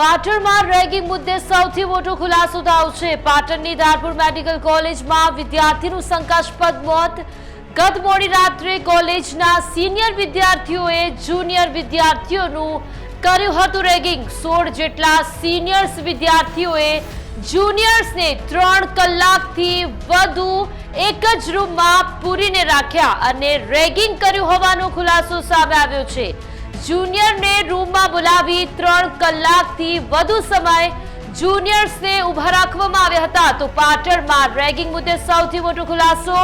પાટણમાં રેગિંગ મુદ્દે સૌથી મોટો ખુલાસો થયો છે પાટણની ધારપુર મેડિકલ કોલેજમાં વિદ્યાર્થીનું શંકાસ્પદ મોત. ગત મોડી રાત્રે કોલેજના સિનિયર વિદ્યાર્થીઓએ જુનિયર વિદ્યાર્થીઓનું કર્યું હતું રેગિંગ. સોળ જેટલા સિનિયર્સ વિદ્યાર્થીઓએ જુનિયર્સને ત્રણ કલાકથી વધુ એક જ રૂમમાં પૂરીને રાખ્યા અને રેગિંગ કર્યું હોવાનો ખુલાસો સામે આવ્યો છે. જુનિયરને રૂમમાં બોલાવી ત્રણ કલાકથી વધુ સમય જુનિયર્સને ઊભા રાખવામાં આવ્યા હતા. તો પાટણમાં રેગિંગ મુદ્દે સૌથી મોટો ખુલાસો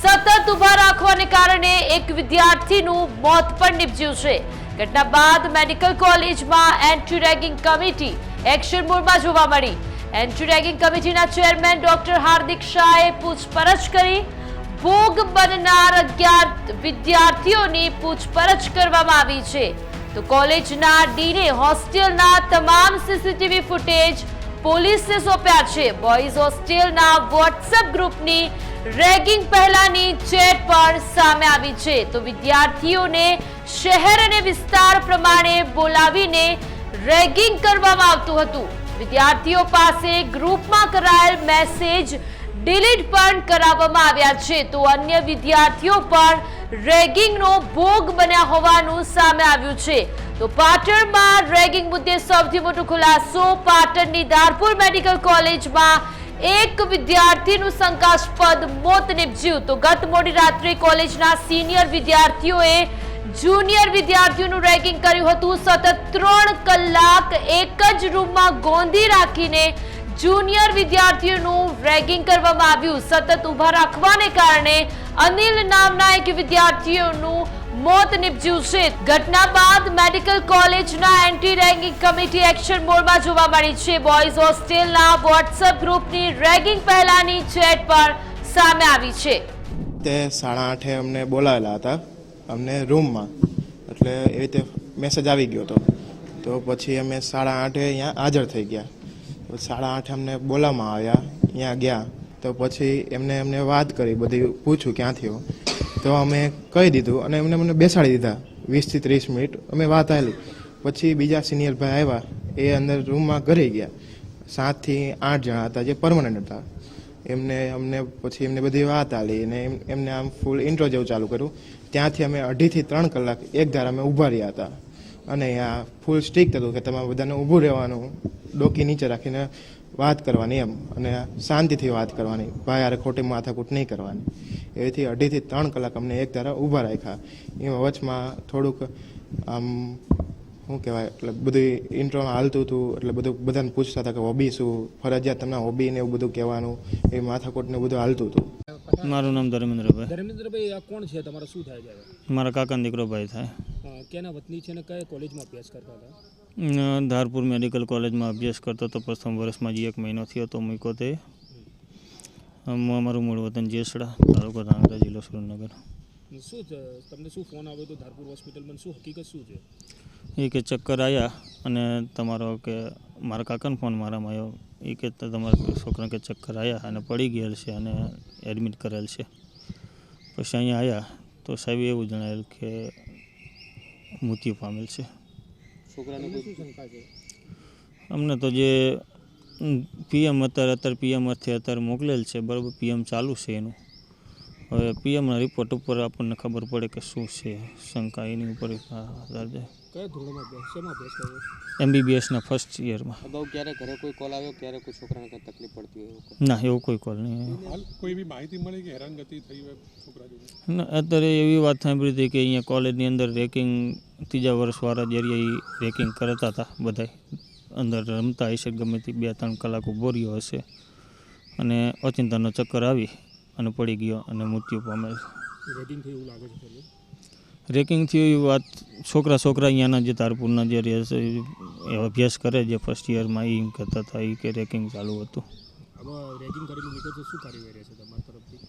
સતત ઊભા રાખવાને કારણે એક વિદ્યાર્થીનું મોત પણ નીપજ્યું છે. ઘટના બાદ મેડિકલ કોલેજમાં એન્ટી રેગિંગ કમિટી એક્શન મોડમાં જોવા મળી. એન્ટી રેગિંગ કમિટીના ચેરમેન ડોક્ટર હાર્દિક શાહે પૂછપરછ કરી ભોગ બનનાર અગિયાર વિદ્યાર્થીઓની પૂછપરછ કરવામાં આવી છે. તો કોલેજના ડીને હોસ્ટેલના તમામ સીસીટીવી ફૂટેજ પોલીસને સોંપ્યા છે. બોયઝ હોસ્ટેલના વોટ્સએપ ગ્રુપની રેગિંગ પહેલાની ચેટ પણ સામે આવી છે. તો વિદ્યાર્થીઓને શહેર અને વિસ્તાર પ્રમાણે બોલાવીને રેગિંગ કરવામાં આવતું હતું. વિદ્યાર્થીઓ પાસે ગ્રુપમાં કરાયેલ મેસેજ ડિલીટ પણ કરાવવામાં આવ્યા છે. તો અન્ય વિદ્યાર્થીઓ પણ રેગિંગનો ભોગ બન્યા હોવાનું સામે આવ્યું છે. તો પાટણમાં રેગિંગ મુદ્દે સૌથી મોટો ખુલાસો પાટણની ધારપુર મેડિકલ કોલેજમાં એક વિદ્યાર્થીનું શંકાસ્પદ મોત નીપજ્યું. તો ગત મોડી રાત્રે કોલેજના સિનિયર વિદ્યાર્થીઓએ જુનિયર વિદ્યાર્થીઓનું રેગિંગ કર્યું હતું. સતત ત્રણ કલાક એક જ રૂમમાં ગોંધી રાખીને જુનિયર વિદ્યાર્થીઓનું રેગિંગ કરવામાં આવ્યું. સતત ઊભા રાખવાને કારણે અનિલ નામના એક વિદ્યાર્થીઓનું મોત નીપજ્યું છે. ઘટના બાદ મેડિકલ કોલેજના એન્ટી રેગિંગ કમિટી એક્શન મોડમાં જોવા મળી છે. બોયઝ હોસ્ટેલના વોટ્સએપ ગ્રુપની રેગિંગ પહેલાની ચેટ પર સામે આવી છે. તે સાડા આઠે અમને બોલાવેલા હતા, અમને રૂમમાં. એટલે એ રીતે મેસેજ આવી ગયો હતો. તો પછી અમે સાડા આઠે અહીંયા હાજર થઈ ગયા. સાડા આઠ અમને બોલાવવામાં આવ્યા, અહીંયા ગયા. તો પછી એમને એમને વાત કરી, બધી પૂછ્યું ક્યાંથી હો? તો અમે કહી દીધું અને એમને મને બેસાડી દીધા, વીસથી ત્રીસ મિનિટ અમે વાત આવેલી પછી બીજા સિનિયર ભાઈ આવ્યા, એ અંદર રૂમમાં ઘરે ગયા. સાતથી આઠ જણા હતા જે પરમનન્ટ હતા. એમને અમને પછી એમને બધી વાત આલી અને એમને આમ ફૂલ ઇન્ટ્રો જેવું ચાલુ કર્યું. ત્યાંથી અમે અઢીથી ત્રણ કલાક એક ધારા અમે ઊભા રહ્યા હતા. અને અહીંયા ફૂલ સ્ટીક હતું કે તમારે બધાને ઊભું રહેવાનું, ડોકી નીચે રાખીને વાત કરવાની એમ. અને શાંતિથી વાત કરવાની. ભાઈ યાર ખોટી માથાકૂટ નહીં કરવાની. એથી અઢીથી ત્રણ કલાક અમને એક ધારા ઊભા રાખ્યા. એમાં વચમાં થોડુંક, આમ શું કહેવાય? એટલે બધું ઇન્ટ્રોમાં હાલતું હતું. એટલે બધું બધાને પૂછતા હતા કે હોબી શું? ફરજિયાત તમને હોબી ને એવું બધું કહેવાનું? એ માથાકોટ ને બધું હાલતું હતું. મારું નામ ધર્મેન્દ્રભાઈ. ધર્મેન્દ્રભાઈ આ કોણ છે? તમારો શું થાય છે? મારા કાકાનો દીકરો ભાઈ થાય. કેના વતની છે ને કઈ કોલેજમાં અભ્યાસ કરતા હતા? ધારપુર મેડિકલ કોલેજમાં અભ્યાસ કરતો હતો. પ્રથમ વર્ષમાં જે એક મહિનો થયો તો મૂક્યો તે. અમ અમારું મૂળ વતન જેસડા તાલુકો ધાંગધ્રા જિલ્લો સુરેન્દ્રનગર. શું છે? તમને શું ફોન આવ્યો તો ધારપુર હોસ્પિટલમાં શું હકીકત શું છે? એ કે ચક્કર આવ્યા અને તમારો કે મારા કાકાનો ફોન મારામાં આવ્યો એ કે તમારા છોકરા કે ચક્કર આવ્યા અને પડી ગયેલ છે અને એડમિટ કરેલ છે. પછી અહીંયા આવ્યા તો સાહેબ એવું જણાવેલ કે મૃત્યુ પામેલ છે. છોકરાને કોઈ શંકા છે? અમને તો જે પીએમ અત્યારે અત્યારે પીએમ અર્થે અત્યારે મોકલેલ છે. બરાબર પીએમ ચાલુ છે એનું. હવે પીએમના રિપોર્ટ ઉપર આપણને ખબર પડે કે શું છે શંકા એની ઉપર આધાર છે. કયા ધોરણમાં અભ્યાસ શેમાં અભ્યાસ કર્યો એમબીબીએસના ફર્સ્ટ યરમાં અગાઉ ક્યારે ઘરે કોઈ કોલ આવ્યો? ક્યારે કોઈ છોકરાને કંઈ તકલીફ પડતી હોય ના એવું કોઈ કોલ નહીં કોઈ એવી માહિતી મળી કે હેરાનગતિ થઈ હોય છોકરા ના, અત્યારે એવી વાત સાંભળી હતી કે અહીંયા કોલેજની અંદર રેકિંગ ત્રીજા વર્ષવાળા જે રહ્યા એ રેકિંગ કરતા હતા બધાય. અંદર રમતા હશે ગમે તે બે ત્રણ કલાક ઊભો રહ્યો હશે. અને અચિંતાનો ચક્કર આવી. અને પડી ગયો અને મૃત્યુ પામેલ. તમને? રેકિંગથી એવી વાત છોકરા છોકરા અહીંયાના જે તારપુરના જે રહે છે એ અભ્યાસ કરે જે ફર્સ્ટ યરમાં એ એમ કહેતા હતા એ કે રેકિંગ ચાલુ હતું. હવે રેગિંગ કરીને નીકળો તો શું કાર્યવાહી રહેશે તમારા તરફથી?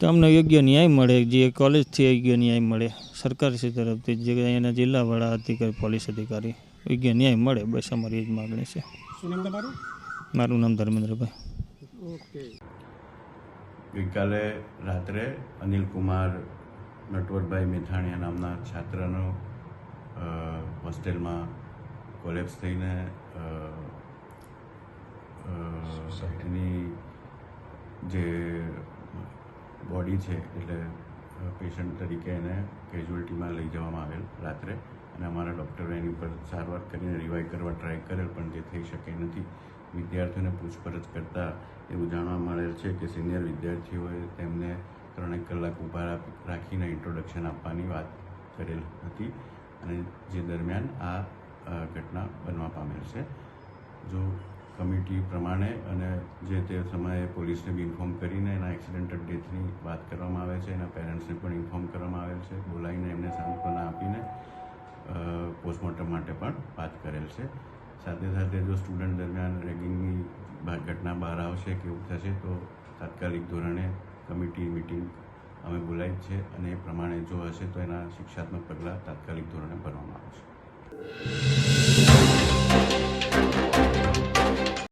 તો અમને યોગ્ય ન્યાય મળે જે કોલેજથી યોગ્ય ન્યાય મળે સરકારશ્રી તરફથી જે અહીંયાના જિલ્લા વડા અધિકારી પોલીસ અધિકારી યોગ્ય ન્યાય મળે બસ અમારી જ માગણી છે. મારું નામ ધર્મેન્દ્રભાઈ. ઓકે ગઈકાલે રાત્રે અનિલકુમાર નટવરભાઈ મેથાણીયા નામના છાત્રનો હોસ્ટેલમાં કોલેપ્સ થઈને એની જે બોડી છે એટલે પેશન્ટ તરીકે એને કેઝ્યુઅલ્ટીમાં લઈ જવામાં આવેલ રાત્રે. અને અમારા ડૉક્ટરો એની ઉપર સારવાર કરીને રિવાઈવ કરવા ટ્રાય કરેલ પણ તે થઈ શકે નથી. વિદ્યાર્થીઓને પૂછપરછ કરતાં એવું જાણવા મળેલ છે કે સિનિયર વિદ્યાર્થીઓએ તેમને ત્રણેક કલાક ઊભા રાખીને ઇન્ટ્રોડક્શન આપવાની વાત કરેલ હતી અને જે દરમિયાન આ ઘટના બનવા પામેલ છે. જો કમિટી પ્રમાણે અને જે તે સમયે પોલીસને બી ઇન્ફોર્મ કરીને એના એક્સિડેન્ટલ ડેથની વાત કરવામાં આવે છે, એના પેરેન્ટ્સને પણ ઇન્ફોર્મ કરવામાં આવેલ છે, બોલાવીને એમને સાંત્વના આપીને પોસ્ટમોર્ટમ માટે પણ વાત કરેલ છે. સાથે સાથે જો સ્ટુડન્ટ દરમિયાન રેગિંગની ઘટના બહાર આવશે કે એવું થશે, તો તાત્કાલિક ધોરણે કમિટી મિટિંગ અમે બોલાવી છે અને એ પ્રમાણે જો હશે તો એના શિક્ષાત્મક પગલાં તાત્કાલિક ધોરણે ભરવામાં આવશે.